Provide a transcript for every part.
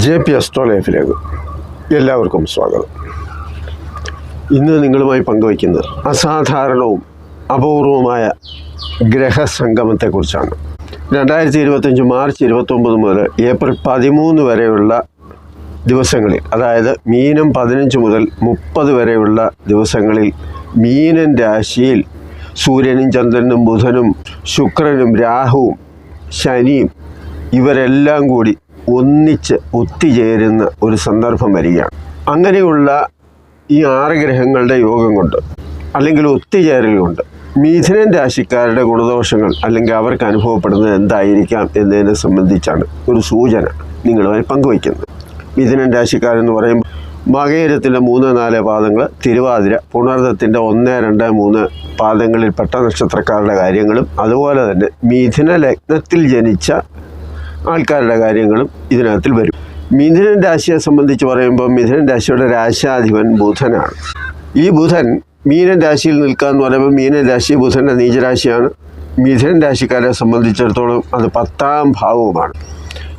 J P ലൈഫിലേക്ക് എല്ലാവർക്കും സ്വാഗതം. ഇന്ന് നിങ്ങളുമായി പങ്കുവയ്ക്കുന്നത് അസാധാരണവും അപൂർവമായ ഗ്രഹസംഗമത്തെക്കുറിച്ചാണ്. രണ്ടായിരത്തി ഇരുപത്തഞ്ച് മാർച്ച് ഇരുപത്തൊമ്പത് മുതൽ ഏപ്രിൽ പതിമൂന്ന് വരെയുള്ള ദിവസങ്ങളിൽ അതായത് മീനം പതിനഞ്ച് മുതൽ മുപ്പത് വരെയുള്ള ദിവസങ്ങളിൽ മീനൻ രാശിയിൽ സൂര്യനും ചന്ദ്രനും ബുധനും ശുക്രനും രാഹുവും ശനിയും ഇവരെല്ലാം കൂടി ഒന്നിച്ച് ഒത്തുചേരുന്ന ഒരു സന്ദർഭം വരികയാണ്. അങ്ങനെയുള്ള ഈ ആറ് ഗ്രഹങ്ങളുടെ യോഗം കൊണ്ട് അല്ലെങ്കിൽ ഒത്തുചേരൽ കൊണ്ട് മിഥുനൻ രാശിക്കാരുടെ ഗുണദോഷങ്ങൾ അല്ലെങ്കിൽ അവർക്ക് അനുഭവപ്പെടുന്നത് എന്തായിരിക്കാം എന്നതിനെ സംബന്ധിച്ചാണ് ഒരു സൂചന നിങ്ങളുമായി പങ്കുവയ്ക്കുന്നത്. മിഥുനൻ രാശിക്കാരെന്ന് പറയുമ്പോൾ മകേരത്തിന്റെ മൂന്ന് നാല് പാദങ്ങൾ തിരുവാതിര പുണർദത്തിന്റെ ഒന്ന് രണ്ട് മൂന്ന് പാദങ്ങളിൽപ്പെട്ട നക്ഷത്രക്കാരുടെ കാര്യങ്ങളും അതുപോലെ തന്നെ മിഥുന ലഗ്നത്തിൽ ജനിച്ച ആൾക്കാരുടെ കാര്യങ്ങളും ഇതിനകത്തിൽ വരും. മിഥുനൻ രാശിയെ സംബന്ധിച്ച് പറയുമ്പോൾ മിഥുനൻ രാശിയുടെ രാശാധിപൻ ബുധനാണ്. ഈ ബുധൻ മീനൻ രാശിയിൽ നിൽക്കുക എന്ന് പറയുമ്പോൾ മീനൻ രാശി ബുധന്റെ നീചരാശിയാണ്. മിഥുനൻ രാശിക്കാരെ സംബന്ധിച്ചിടത്തോളം അത് പത്താം ഭാവവുമാണ്.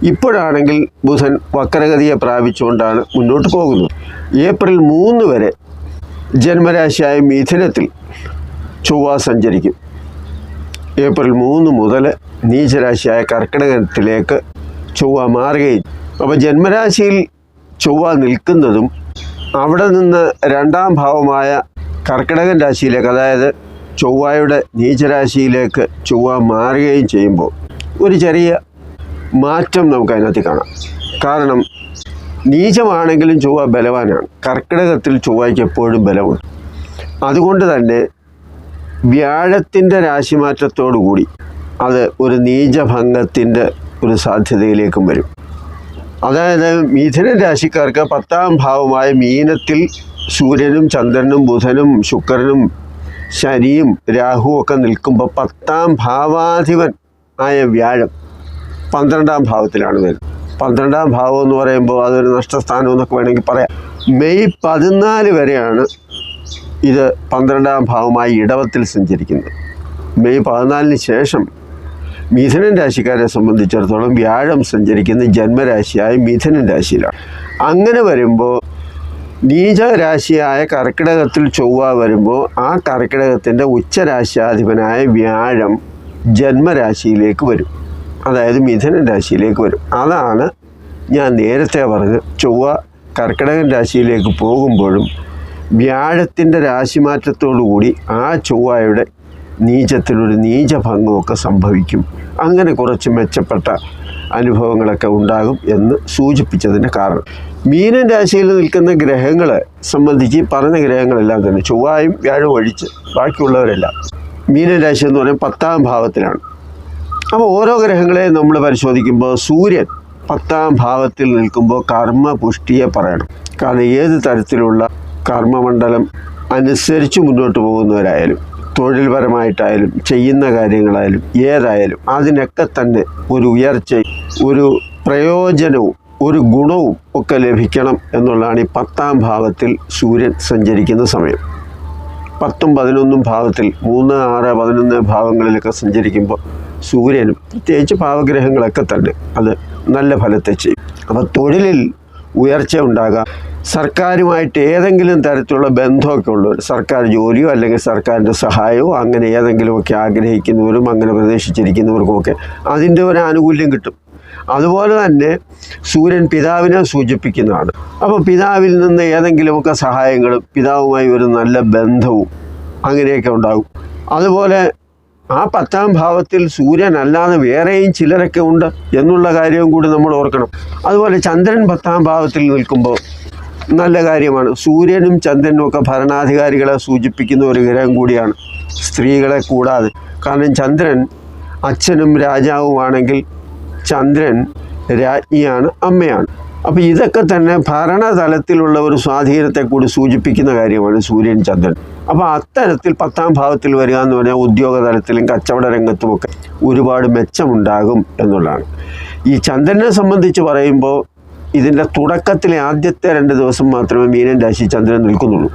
ഇപ്പോഴാണെങ്കിൽ ബുധൻ വക്രഗതിയെ പ്രാപിച്ചുകൊണ്ടാണ് മുന്നോട്ട് പോകുന്നത്. ഏപ്രിൽ മൂന്ന് വരെ ജന്മരാശിയായ മിഥുനത്തിൽ ചൊവ്വ സഞ്ചരിക്കും. ഏപ്രിൽ മൂന്ന് മുതൽ നീചരാശിയായ കർക്കിടകത്തിലേക്ക് ചൊവ്വ മാറുകയും. അപ്പോൾ ജന്മരാശിയിൽ ചൊവ്വ നിൽക്കുന്നതും അവിടെ നിന്ന് രണ്ടാം ഭാവമായ കർക്കിടകൻ രാശിയിലേക്ക് അതായത് ചൊവ്വയുടെ നീചരാശിയിലേക്ക് ചൊവ്വ മാറുകയും ചെയ്യുമ്പോൾ ഒരു ചെറിയ മാറ്റം നമുക്ക് അതിനകത്ത് കാണാം. കാരണം നീചമാണെങ്കിലും ചൊവ്വ ബലവാനാണ്. കർക്കിടകത്തിൽ ചൊവ്വയ്ക്ക് എപ്പോഴും ബലമുണ്ട്. അതുകൊണ്ട് തന്നെ വ്യാഴത്തിന്റെ രാശിമാറ്റത്തോടു കൂടി അത് ഒരു നീചഭംഗത്തിന്റെ ഒരു സാധ്യതയിലേക്കും വരും. അതായത് മിഥുന രാശിക്കാർക്ക് പത്താം ഭാവമായ മീനത്തിൽ സൂര്യനും ചന്ദ്രനും ബുധനും ശുക്രനും ശനിയും രാഹുവും ഒക്കെ നിൽക്കുമ്പോൾ പത്താം ഭാവാധിപൻ ആയ വ്യാഴം പന്ത്രണ്ടാം ഭാവത്തിലാണ് വരുന്നത്. പന്ത്രണ്ടാം ഭാവം എന്ന് പറയുമ്പോൾ അതൊരു നഷ്ടസ്ഥാനം എന്നൊക്കെ വേണമെങ്കിൽ പറയാം. മെയ് പതിനാല് വരെയാണ് ഇത് പന്ത്രണ്ടാം ഭാവമായി ഇടവത്തിൽ സഞ്ചരിക്കുന്നു. മെയ് പതിനാലിന് ശേഷം മിഥുനൻ രാശിക്കാരെ സംബന്ധിച്ചിടത്തോളം വ്യാഴം സഞ്ചരിക്കുന്ന ജന്മരാശിയായ മിഥുനൻ രാശിയിലാണ്. അങ്ങനെ വരുമ്പോൾ നീചരാശിയായ കർക്കിടകത്തിൽ ചൊവ്വ വരുമ്പോൾ ആ കർക്കിടകത്തിന്റെ ഉച്ചരാശിയാധിപനായ വ്യാഴം ജന്മരാശിയിലേക്ക് വരും. അതായത് മിഥുനൻ രാശിയിലേക്ക് വരും. അതാണ് ഞാൻ നേരത്തെ പറഞ്ഞത്. ചൊവ്വ കർക്കിടകൻ രാശിയിലേക്ക് പോകുമ്പോഴും വ്യാഴത്തിന്റെ രാശിമാറ്റത്തോടുകൂടി ആ ചൊവ്വായുടെ നീചത്തിലൊരു നീചഭംഗമൊക്കെ സംഭവിക്കും. അങ്ങനെ കുറച്ച് മെച്ചപ്പെട്ട അനുഭവങ്ങളൊക്കെ ഉണ്ടാകും എന്ന് സൂചിപ്പിച്ചതിന്റെ കാരണം. മീനൻ രാശിയിൽ നിൽക്കുന്ന ഗ്രഹങ്ങളെ സംബന്ധിച്ച് പറഞ്ഞ ഗ്രഹങ്ങളെല്ലാം തന്നെ ചൊവ്വായും വ്യാഴവും ഒഴിച്ച് ബാക്കിയുള്ളവരെല്ലാം. മീനൻ രാശി എന്ന് പറയുന്നത് പത്താം ഭാവത്തിലാണ്. അപ്പോൾ ഓരോ ഗ്രഹങ്ങളെ നമ്മൾ പരിശോധിക്കുമ്പോൾ സൂര്യൻ പത്താം ഭാവത്തിൽ നിൽക്കുമ്പോൾ കർമ്മ പുഷ്ടിയെ പറയണം. കാരണം ഏത് തരത്തിലുള്ള കർമ്മമണ്ഡലം അനുസരിച്ച് മുന്നോട്ട് പോകുന്നവരായാലും തൊഴിൽപരമായിട്ടായാലും ചെയ്യുന്ന കാര്യങ്ങളായാലും ഏതായാലും അതിനൊക്കെ തന്നെ ഒരു ഉയർച്ച ഒരു പ്രയോജനവും ഒരു ഗുണവും ഒക്കെ ലഭിക്കണം എന്നുള്ളതാണ് ഈ പത്താം ഭാവത്തിൽ സൂര്യൻ സഞ്ചരിക്കുന്ന സമയം. പത്തും പതിനൊന്നും ഭാവത്തിൽ മൂന്ന് ആറ് പതിനൊന്ന് ഭാവങ്ങളിലൊക്കെ സഞ്ചരിക്കുമ്പോൾ സൂര്യനും പ്രത്യേകിച്ച് ഭാവഗ്രഹങ്ങളൊക്കെ തന്നെ അത് നല്ല ഫലത്തെ ചെയ്യും. അപ്പോൾ തൊഴിലിൽ ഉയർച്ച ഉണ്ടാകാം സർക്കാരുമായിട്ട് ഏതെങ്കിലും തരത്തിലുള്ള ബന്ധമൊക്കെ ഉള്ളവർ സർക്കാർ ജോലിയോ അല്ലെങ്കിൽ സർക്കാരിന്റെ സഹായമോ അങ്ങനെ ഏതെങ്കിലുമൊക്കെ ആഗ്രഹിക്കുന്നവരും അങ്ങനെ പ്രതീക്ഷിച്ചിരിക്കുന്നവർക്കുമൊക്കെ അതിന്റെ ഒരു ആനുകൂല്യം കിട്ടും. അതുപോലെ തന്നെ സൂര്യൻ പിതാവിനെ സൂചിപ്പിക്കുന്നതാണ്. അപ്പോൾ പിതാവിൽ നിന്ന് ഏതെങ്കിലുമൊക്കെ സഹായങ്ങളും പിതാവുമായി ഒരു നല്ല ബന്ധവും അങ്ങനെയൊക്കെ ഉണ്ടാകും. അതുപോലെ ആ പത്താം ഭാവത്തിൽ സൂര്യൻ അല്ലാതെ വേറെയും ചിലരൊക്കെ ഉണ്ട് എന്നുള്ള കാര്യവും കൂടി നമ്മൾ ഓർക്കണം. അതുപോലെ ചന്ദ്രൻ പത്താം ഭാവത്തിൽ നിൽക്കുമ്പോൾ നല്ല കാര്യമാണ്. സൂര്യനും ചന്ദ്രനും ഒക്കെ ഭരണാധികാരികളെ സൂചിപ്പിക്കുന്ന ഒരു ഗ്രഹം കൂടിയാണ്. സ്ത്രീകളെ കൂടാതെ. കാരണം ചന്ദ്രൻ അച്ഛനും രാജാവുമാണെങ്കിൽ ചന്ദ്രൻ രാജ്ഞിയാണ് അമ്മയാണ്. അപ്പോൾ ഇതൊക്കെ തന്നെ ഭരണതലത്തിലുള്ള ഒരു സ്വാധീനത്തെ കൂടി സൂചിപ്പിക്കുന്ന കാര്യമാണ് സൂര്യൻ ചന്ദ്രൻ. അപ്പോൾ അത്തരത്തിൽ പത്താം ഭാവത്തിൽ വരിക എന്ന് പറഞ്ഞാൽ ഉദ്യോഗ തലത്തിലും കച്ചവട രംഗത്തുമൊക്കെ ഒരുപാട് മെച്ചമുണ്ടാകും എന്നുള്ളതാണ്. ഈ ചന്ദ്രനെ സംബന്ധിച്ച് പറയുമ്പോൾ ഇതിന്റെ തുടക്കത്തിലെ ആദ്യത്തെ രണ്ട് ദിവസം മാത്രമേ മീനൻ രാശി ചന്ദ്രൻ നിൽക്കുന്നുള്ളൂ.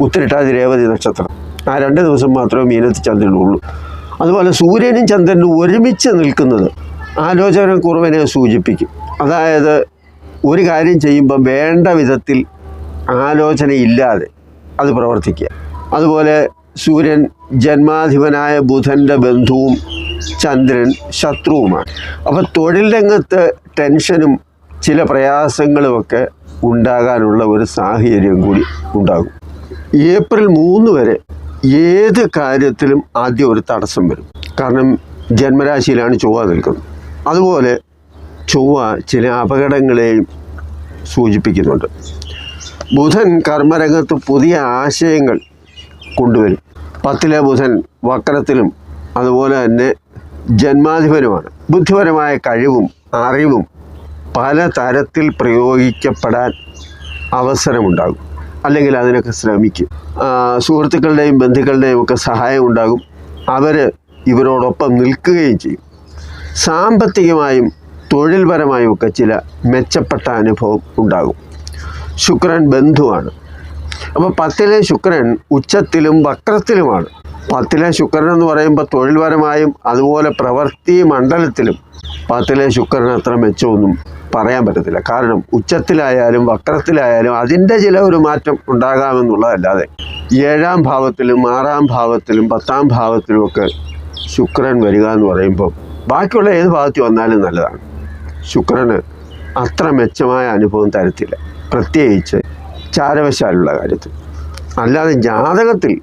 ഉത്തരട്ടാതി രേവതി നക്ഷത്രം. ആ രണ്ട് ദിവസം മാത്രമേ മീനത്തിൽ ചന്ദ്രനുള്ളൂ അതുപോലെ സൂര്യനും ചന്ദ്രനും ഒരുമിച്ച് നിൽക്കുന്നത് ആലോചന കുറവിനെ സൂചിപ്പിക്കും. അതായത് ഒരു കാര്യം ചെയ്യുമ്പോൾ വേണ്ട വിധത്തിൽ ആലോചനയില്ലാതെ അത് പ്രവർത്തിക്കുക. അതുപോലെ സൂര്യൻ ജന്മാധിപനായ ബുധന്റെ ബന്ധുവും ചന്ദ്രൻ ശത്രുവുമാണ്. അപ്പോൾ തൊഴിൽ രംഗത്ത് ടെൻഷനും ചില പ്രയാസങ്ങളുമൊക്കെ ഉണ്ടാകാനുള്ള ഒരു സാഹചര്യം കൂടി ഉണ്ടാകും. ഏപ്രിൽ മൂന്ന് വരെ ഏത് കാര്യത്തിലും ആദ്യം ഒരു തടസ്സം വരും. കാരണം ജന്മരാശിയിലാണ് ചൊവ്വ നിൽക്കുന്നത്. അതുപോലെ ചൊവ്വ ചില അപകടങ്ങളെയും സൂചിപ്പിക്കുന്നുണ്ട്. ബുധൻ കർമ്മരംഗത്ത് പുതിയ ആശയങ്ങൾ കൊണ്ടുവരും. പത്തിലെ ബുധൻ വക്രത്തിലും അതുപോലെ തന്നെ ജന്മാധിപനുമാണ്. ബുദ്ധിപരമായ കഴിവും അറിവും പല തരത്തിൽ പ്രയോഗിക്കപ്പെടാൻ അവസരമുണ്ടാകും. അല്ലെങ്കിൽ അതിനൊക്കെ ശ്രമിക്കും. സുഹൃത്തുക്കളുടെയും ബന്ധുക്കളുടെയും ഒക്കെ സഹായം ഉണ്ടാകും അവർ ഇവരോടൊപ്പം നിൽക്കുകയും ചെയ്യും. സാമ്പത്തികമായും തൊഴിൽപരമായും ഒക്കെ ചില മെച്ചപ്പെട്ട അനുഭവം ഉണ്ടാകും. ശുക്രൻ ബന്ധുവാണ്. അപ്പോൾ പത്തിലെ ശുക്രൻ ഉച്ചത്തിലും വക്രത്തിലുമാണ്. പത്തിലെ ശുക്രൻ എന്ന് പറയുമ്പോൾ തൊഴിൽപരമായും അതുപോലെ പ്രവൃത്തി മണ്ഡലത്തിലും പത്തിലെ ശുക്രൻ അത്ര മെച്ചമൊന്നും പറയാൻ പറ്റത്തില്ല. കാരണം ഉച്ചത്തിലായാലും വക്രത്തിലായാലും അതിന്റെ ചില ഒരു മാറ്റം ഉണ്ടാകാമെന്നുള്ളതല്ലാതെ ഏഴാം ഭാവത്തിലും ആറാം ഭാവത്തിലും പത്താം ഭാവത്തിലുമൊക്കെ ശുക്രൻ വരിക എന്ന് പറയുമ്പോൾ ബാക്കിയുള്ള ഏത് ഭാഗത്തിൽ വന്നാലും നല്ലതാണ്. ശുക്രന് അത്ര മെച്ചമായ അനുഭവം തരത്തില്ല. പ്രത്യേകിച്ച് ചാരവശാലുള്ള കാര്യത്തിൽ. അല്ലാതെ ജാതകത്തിൽ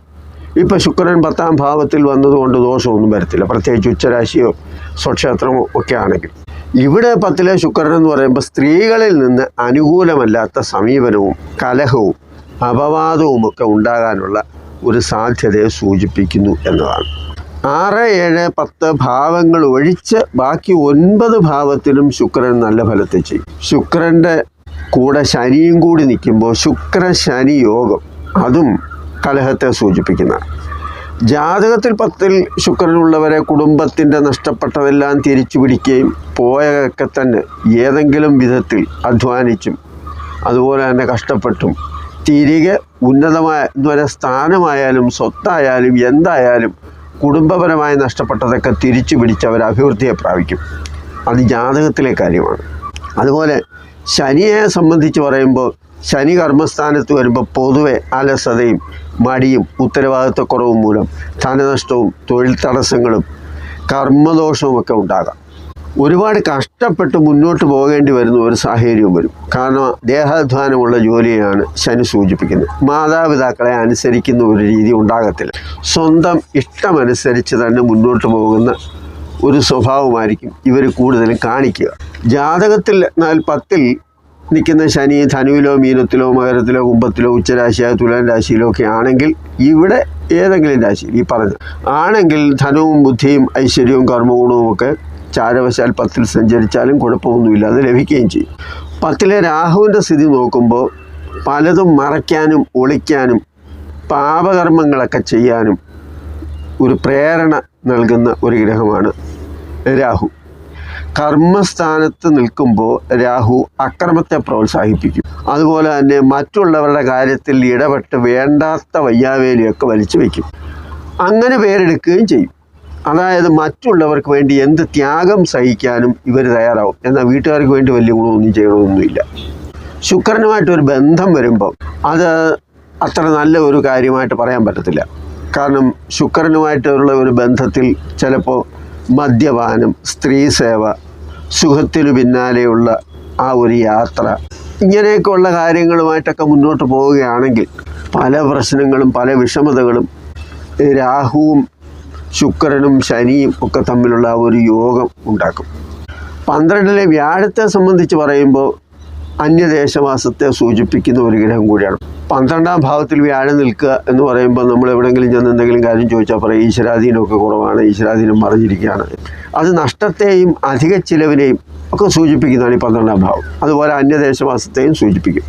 ഇപ്പം ശുക്രൻ പത്താം ഭാവത്തിൽ വന്നതുകൊണ്ട് ദോഷമൊന്നും വരത്തില്ല. പ്രത്യേകിച്ച് ഉച്ചരാശിയോ സ്വക്ഷേത്രമോ ഒക്കെ ആണെങ്കിൽ. ഇവിടെ പത്തിലെ ശുക്രൻ എന്ന് പറയുമ്പോൾ സ്ത്രീകളിൽ നിന്ന് അനുകൂലമല്ലാത്ത സമീപനവും കലഹവും അപവാദവും ഒക്കെ ഉണ്ടാകാനുള്ള ഒരു സാധ്യതയെ സൂചിപ്പിക്കുന്നു എന്നതാണ്. ആറ് ഏഴ് പത്ത് ഭാവങ്ങൾ ഒഴിച്ച് ബാക്കി ഒൻപത് ഭാവത്തിലും ശുക്രൻ നല്ല ഫലത്തെ ചെയ്യും. ശുക്രന്റെ കൂടെ ശനിയും കൂടി നിൽക്കുമ്പോൾ ശുക്ര ശനി യോഗം അതും കലഹത്തെ സൂചിപ്പിക്കുന്നതാണ്. ജാതകത്തിൽ പത്തിൽ ശുക്രനുള്ളവരെ കുടുംബത്തിന്റെ നഷ്ടപ്പെട്ടതെല്ലാം തിരിച്ചു പിടിക്കുകയും പോയൊക്കെ തന്നെ ഏതെങ്കിലും വിധത്തിൽ അധ്വാനിച്ചും അതുപോലെ തന്നെ കഷ്ടപ്പെട്ടും. തിരികെ ഉന്നതമായ എന്ന് സ്ഥാനമായാലും സ്വത്തായാലും എന്തായാലും കുടുംബപരമായി നഷ്ടപ്പെട്ടതൊക്കെ തിരിച്ചു പിടിച്ച് അവർ അഭിവൃദ്ധിയെ പ്രാപിക്കും. അത് ജാതകത്തിലെ കാര്യമാണ്. അതുപോലെ ശനിയെ സംബന്ധിച്ച് പറയുമ്പോൾ ശനി കർമ്മസ്ഥാനത്ത് വരുമ്പോൾ പൊതുവെ അലസതയും മടിയും ഉത്തരവാദിത്വക്കുറവും മൂലം ധനനഷ്ടവും തൊഴിൽ തടസ്സങ്ങളും കർമ്മദോഷവും ഒക്കെ ഉണ്ടാകാം. ഒരുപാട് കഷ്ടപ്പെട്ട് മുന്നോട്ട് പോകേണ്ടി വരുന്ന ഒരു സാഹചര്യവും വരും. കാരണം ദേഹാധ്വാനമുള്ള ജോലിയാണ് ശനി സൂചിപ്പിക്കുന്നത്. മാതാപിതാക്കളെ അനുസരിക്കുന്ന ഒരു രീതി ഉണ്ടാകത്തില്ല. സ്വന്തം ഇഷ്ടമനുസരിച്ച് തന്നെ മുന്നോട്ട് പോകുന്ന ഒരു സ്വഭാവമായിരിക്കും ഇവർ കൂടുതലും കാണിക്കുക. ജാതകത്തിൽ എന്നാൽ പത്തിൽ നിൽക്കുന്ന ശനി ധനുവിലോ മീനത്തിലോ മകരത്തിലോ കുംഭത്തിലോ ഉച്ചരാശിയായ തുലാൻ രാശിയിലോ ഒക്കെ ആണെങ്കിൽ ഇവിടെ ഏതെങ്കിലും രാശിയിൽ ഈ പറഞ്ഞ ആണെങ്കിൽ ധനവും ബുദ്ധിയും ഐശ്വര്യവും കർമ്മഗുണവും ഒക്കെ ചാരവശാൽ പത്തിൽ സഞ്ചരിച്ചാലും കുഴപ്പമൊന്നുമില്ലാതെ ലഭിക്കുകയും ചെയ്യും. പത്തിലെ രാഹുവിന്റെ സ്ഥിതി നോക്കുമ്പോൾ പലതും മറയ്ക്കാനും ഒളിക്കാനും പാപകർമ്മങ്ങളൊക്കെ ചെയ്യാനും ഒരു പ്രേരണ നൽകുന്ന ഒരു ഗ്രഹമാണ് രാഹു. കർമ്മസ്ഥാനത്ത് നിൽക്കുമ്പോൾ രാഹു അക്രമത്തെ പ്രോത്സാഹിപ്പിക്കും. അതുപോലെ തന്നെ മറ്റുള്ളവരുടെ കാര്യത്തിൽ ഇടപെട്ട് വേണ്ടാത്ത വയ്യാവേലിയൊക്കെ വലിച്ചു വയ്ക്കും. അങ്ങനെ പേരെടുക്കുകയും ചെയ്യും. അതായത് മറ്റുള്ളവർക്ക് വേണ്ടി എന്ത് ത്യാഗം സഹിക്കാനും ഇവർ തയ്യാറാവും. എന്നാൽ വീട്ടുകാർക്ക് വേണ്ടി വലിയ ഗുണമൊന്നും ചെയ്യണമൊന്നുമില്ല. ശുക്രനുമായിട്ടൊരു ബന്ധം വരുമ്പോൾ അത് അത്ര നല്ല ഒരു കാര്യമായിട്ട് പറയാൻ പറ്റത്തില്ല. കാരണം ശുക്രനുമായിട്ടുള്ള ഒരു ബന്ധത്തിൽ ചിലപ്പോൾ മദ്യപാനം സ്ത്രീ സേവ സുഖത്തിനു പിന്നാലെയുള്ള ആ ഒരു യാത്ര. ഇങ്ങനെയൊക്കെയുള്ള കാര്യങ്ങളുമായിട്ടൊക്കെ മുന്നോട്ട് പോവുകയാണെങ്കിൽ പല പ്രശ്നങ്ങളും പല വിഷമതകളും രാഹുവും ശുക്രനും ശനിയും ഒക്കെ തമ്മിലുള്ള ഒരു യോഗം ഉണ്ടാക്കും. പന്ത്രണ്ടിലെ വ്യാഴത്തെ സംബന്ധിച്ച് പറയുമ്പോൾ അന്യദേശവാസത്തെ സൂചിപ്പിക്കുന്ന ഒരു ഗ്രഹം കൂടിയാണ്. പന്ത്രണ്ടാം ഭാവത്തിൽ വ്യാഴം നിൽക്കുക എന്ന് പറയുമ്പോൾ നമ്മൾ എവിടെയെങ്കിലും ചെന്ന് എന്തെങ്കിലും കാര്യം ചോദിച്ചാൽ പറയും ഈശ്വരാധീനമൊക്കെ കുറവാണ് ഈശ്വരാധീനം മറിഞ്ഞിരിക്കുകയാണ്. അത് നഷ്ടത്തെയും അധിക ചിലവിനെയും ഒക്കെ സൂചിപ്പിക്കുന്നതാണ് ഈ പന്ത്രണ്ടാം ഭാവം. അതുപോലെ അന്യദേശവാസത്തെയും സൂചിപ്പിക്കും.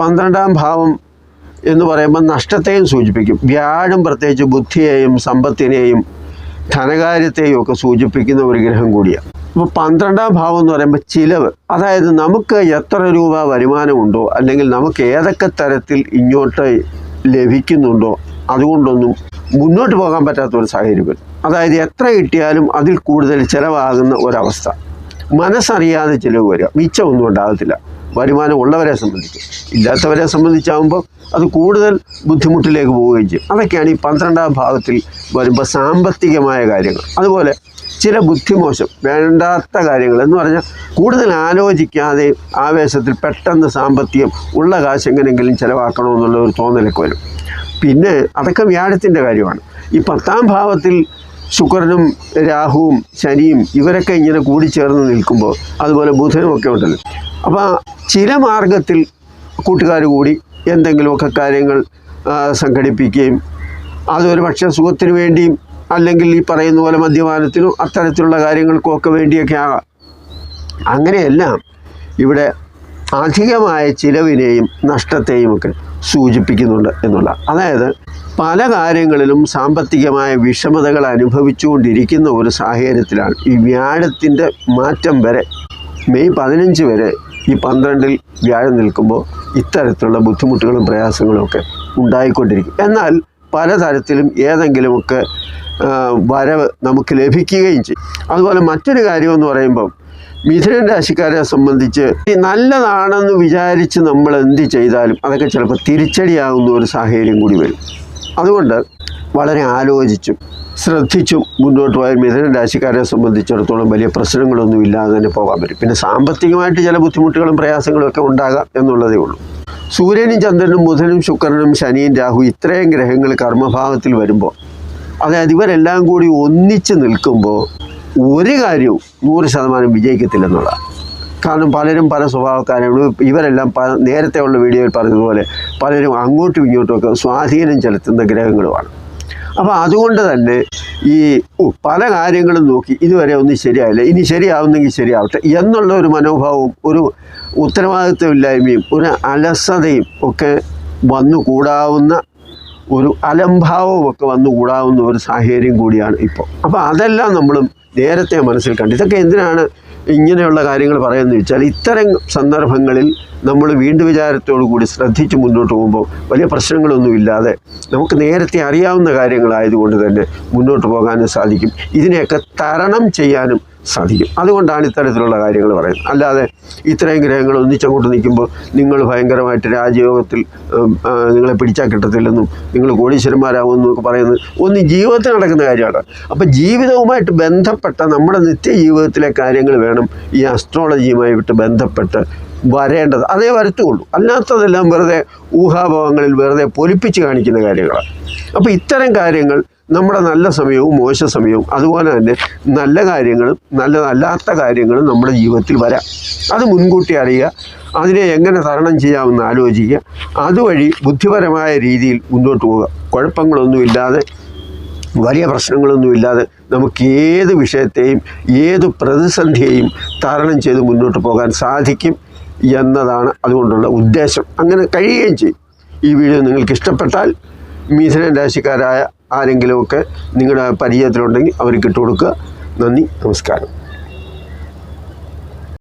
പന്ത്രണ്ടാം ഭാവം എന്ന് പറയുമ്പോൾ നഷ്ടത്തെയും സൂചിപ്പിക്കും. വ്യാഴം പ്രത്യേകിച്ച് ബുദ്ധിയെയും സമ്പത്തിനെയും ധനകാര്യത്തെയും ഒക്കെ സൂചിപ്പിക്കുന്ന ഒരു ഗ്രഹം കൂടിയാണ്. അപ്പോൾ പന്ത്രണ്ടാം ഭാവം എന്ന് പറയുമ്പോൾ ചിലവ്. അതായത് നമുക്ക് എത്ര രൂപ വരുമാനമുണ്ടോ അല്ലെങ്കിൽ നമുക്ക് ഏതൊക്കെ തരത്തിൽ ഇങ്ങോട്ട് ലഭിക്കുന്നുണ്ടോ അതുകൊണ്ടൊന്നും മുന്നോട്ട് പോകാൻ പറ്റാത്ത ഒരു സാഹചര്യം വരും അതായത് എത്ര കിട്ടിയാലും അതിൽ കൂടുതൽ ചിലവാകുന്ന ഒരവസ്ഥ. മനസ്സറിയാതെ ചിലവ് വരിക. മിച്ചമൊന്നും ഉണ്ടാകത്തില്ല. വരുമാനം ഉള്ളവരെ സംബന്ധിച്ച്. ഇല്ലാത്തവരെ സംബന്ധിച്ചാകുമ്പോൾ അത് കൂടുതൽ ബുദ്ധിമുട്ടിലേക്ക് പോവുകയും ചെയ്യും. അതൊക്കെയാണ് ഈ പന്ത്രണ്ടാം ഭാഗത്തിൽ വരുമ്പോൾ സാമ്പത്തികമായ കാര്യങ്ങൾ. അതുപോലെ ചില ബുദ്ധിമോശം വേണ്ടാത്ത കാര്യങ്ങൾ എന്ന് പറഞ്ഞാൽ കൂടുതൽ ആലോചിക്കാതെ ആവേശത്തിൽ പെട്ടെന്ന് സാമ്പത്തികം ഉള്ള കാശ് എങ്ങനെയെങ്കിലും ചിലവാക്കണമെന്നുള്ള ഒരു തോന്നലൊക്കെ വരും. പിന്നെ അതൊക്കെ വ്യാഴത്തിന്റെ കാര്യമാണ്. ഈ പത്താം ഭാവത്തിൽ ശുക്രനും രാഹുവും ശനിയും ഇവരൊക്കെ ഇങ്ങനെ കൂടിച്ചേർന്ന് നിൽക്കുമ്പോൾ അതുപോലെ ബുധനും ഒക്കെ ഉണ്ടല്ലോ. അപ്പോൾ ചില മാർഗത്തിൽ കൂട്ടുകാർ കൂടി എന്തെങ്കിലുമൊക്കെ കാര്യങ്ങൾ സംഘടിപ്പിക്കുകയും അതൊരു പക്ഷേ സുഖത്തിന് വേണ്ടിയും അല്ലെങ്കിൽ ഈ പറയുന്ന പോലെ മദ്യപാനത്തിനും അത്തരത്തിലുള്ള കാര്യങ്ങൾക്കും ഒക്കെ വേണ്ടിയൊക്കെ ആകാം. അങ്ങനെയെല്ലാം ഇവിടെ അധികമായ ചിലവിനെയും നഷ്ടത്തെയും ഒക്കെ സൂചിപ്പിക്കുന്നുണ്ട് എന്നുള്ള. അതായത് പല കാര്യങ്ങളിലും സാമ്പത്തികമായ വിഷമതകൾ അനുഭവിച്ചുകൊണ്ടിരിക്കുന്ന ഒരു സാഹചര്യത്തിലാണ് ഈ വ്യാഴത്തിന്റെ മാറ്റം വരെ മെയ് പതിനഞ്ച് വരെ ഈ പന്ത്രണ്ടിൽ വ്യാഴം നിൽക്കുമ്പോൾ ഇത്തരത്തിലുള്ള ബുദ്ധിമുട്ടുകളും പ്രയാസങ്ങളും ഒക്കെ ഉണ്ടായിക്കൊണ്ടിരിക്കും. എന്നാൽ പലതരത്തിലും ഏതെങ്കിലുമൊക്കെ വരവ് നമുക്ക് ലഭിക്കുകയും ചെയ്യും. അതുപോലെ മറ്റൊരു കാര്യമെന്ന് പറയുമ്പം മിഥുനൻ രാശിക്കാരെ സംബന്ധിച്ച് നല്ലതാണെന്ന് വിചാരിച്ച് നമ്മൾ എന്ത് ചെയ്താലും അതൊക്കെ ചിലപ്പോൾ തിരിച്ചടിയാകുന്ന ഒരു സാഹചര്യം കൂടി വരും. അതുകൊണ്ട് വളരെ ആലോചിച്ചും ശ്രദ്ധിച്ചും മുന്നോട്ട് പോയാൽ മിഥുനൻ രാശിക്കാരെ സംബന്ധിച്ചിടത്തോളം വലിയ പ്രശ്നങ്ങളൊന്നും ഇല്ലാതെ തന്നെ പോകാൻ പറ്റും. പിന്നെ സാമ്പത്തികമായിട്ട് ചില ബുദ്ധിമുട്ടുകളും പ്രയാസങ്ങളും ഒക്കെ ഉണ്ടാകാം എന്നുള്ളതേ ഉള്ളൂ. സൂര്യനും ചന്ദ്രനും ബുധനും ശുക്രനും ശനിയും രാഹു ഇത്രയും ഗ്രഹങ്ങൾ കർമ്മഭാവത്തിൽ വരുമ്പോൾ അതായത് ഇവരെല്ലാം കൂടി ഒന്നിച്ച് നിൽക്കുമ്പോൾ ഒരു കാര്യവും നൂറ് ശതമാനം വിജയിക്കത്തില്ലെന്നുള്ളതാണ്. കാരണം പലരും പല സ്വഭാവക്കാരാണ് ഇവരെല്ലാം പ നേരത്തെ ഉള്ള വീഡിയോയിൽ പറഞ്ഞതുപോലെ പലരും അങ്ങോട്ടും ഇങ്ങോട്ടും ഒക്കെ സ്വാധീനം ചെലുത്തുന്ന ഗ്രഹങ്ങളുമാണ്. അപ്പോൾ അതുകൊണ്ട് തന്നെ ഈ പല കാര്യങ്ങളും നോക്കി ഇതുവരെ ഒന്നും ശരിയായില്ല. ഇനി ശരിയാവുന്നെങ്കിൽ ശരിയാവട്ടെ എന്നുള്ള ഒരു മനോഭാവവും ഒരു ഉത്തരവാദിത്വമില്ലായ്മയും ഒരു അലസതയും ഒക്കെ വന്നുകൂടാവുന്ന ഒരു അലംഭാവവും ഒക്കെ വന്നു കൂടാവുന്ന ഒരു സാഹചര്യം കൂടിയാണ് ഇപ്പോൾ. അപ്പോൾ അതെല്ലാം നമ്മളും നേരത്തെ മനസ്സിൽ കണ്ടു. ഇതൊക്കെ എന്തിനാണ് ഇങ്ങനെയുള്ള കാര്യങ്ങൾ പറയുന്നത് വെച്ചാൽ ഇത്തരം സന്ദർഭങ്ങളിൽ നമ്മൾ വീണ്ടും വിചാരത്തോടു കൂടി ശ്രദ്ധിച്ച് മുന്നോട്ട് പോകുമ്പോൾ വലിയ പ്രശ്നങ്ങളൊന്നുമില്ലാതെ നമുക്ക് നേരത്തെ അറിയാവുന്ന കാര്യങ്ങളായതുകൊണ്ട് തന്നെ മുന്നോട്ട് പോകാനും സാധിക്കും. ഇതിനെയൊക്കെ തരണം ചെയ്യാനും സാധിക്കും. അതുകൊണ്ടാണ് ഇത്തരത്തിലുള്ള കാര്യങ്ങൾ പറയുന്നത്. അല്ലാതെ ഇത്രയും ഗ്രഹങ്ങൾ ഒന്നിച്ചങ്ങോട്ട് നിൽക്കുമ്പോൾ നിങ്ങൾ ഭയങ്കരമായിട്ട് രാജയോഗത്തിൽ നിങ്ങളെ പിടിച്ചാൽ കിട്ടത്തില്ലെന്നും നിങ്ങൾ കോടീശ്വരന്മാരാകുമെന്നും ഒക്കെ പറയുന്നത് ഒന്ന് ജീവിതത്തിൽ നടക്കുന്ന കാര്യമാണ്. അപ്പം ജീവിതവുമായിട്ട് ബന്ധപ്പെട്ട നമ്മുടെ നിത്യജീവിതത്തിലെ കാര്യങ്ങൾ വേണം ഈ അസ്ട്രോളജിയുമായിട്ട് ബന്ധപ്പെട്ട് വരേണ്ടത്. അതേ വരത്തുള്ളൂ. അല്ലാത്തതെല്ലാം വെറുതെ ഊഹാഭാവങ്ങളിൽ വെറുതെ പൊലിപ്പിച്ച് കാണിക്കുന്ന കാര്യങ്ങളാണ്. അപ്പോൾ ഇത്തരം കാര്യങ്ങൾ നമ്മുടെ നല്ല സമയവും മോശ സമയവും അതുപോലെ തന്നെ നല്ല കാര്യങ്ങളും നല്ലതല്ലാത്ത കാര്യങ്ങളും നമ്മുടെ ജീവിതത്തിൽ വരാം. അത് മുൻകൂട്ടി അറിയുക അതിനെ എങ്ങനെ തരണം ചെയ്യാമെന്ന് ആലോചിക്കുക അതുവഴി ബുദ്ധിപരമായ രീതിയിൽ മുന്നോട്ട് പോവുക. കുഴപ്പങ്ങളൊന്നുമില്ലാതെ വലിയ പ്രശ്നങ്ങളൊന്നുമില്ലാതെ നമുക്ക് ഏത് വിഷയത്തെയും ഏത് പ്രതിസന്ധിയെയും തരണം ചെയ്ത് മുന്നോട്ട് പോകാൻ സാധിക്കും എന്നതാണ് അതുകൊണ്ടുള്ള ഉദ്ദേശം. അങ്ങനെ കഴിയുകയും ചെയ്യും. ഈ വീഡിയോ നിങ്ങൾക്ക് ഇഷ്ടപ്പെട്ടാൽ മിഥുനൻ രാശിക്കാരായ ആരെങ്കിലുമൊക്കെ നിങ്ങളുടെ പരിചയത്തിലുണ്ടെങ്കിൽ അവർക്ക് ഇട്ട് കൊടുക്കുക. നന്ദി നമസ്കാരം.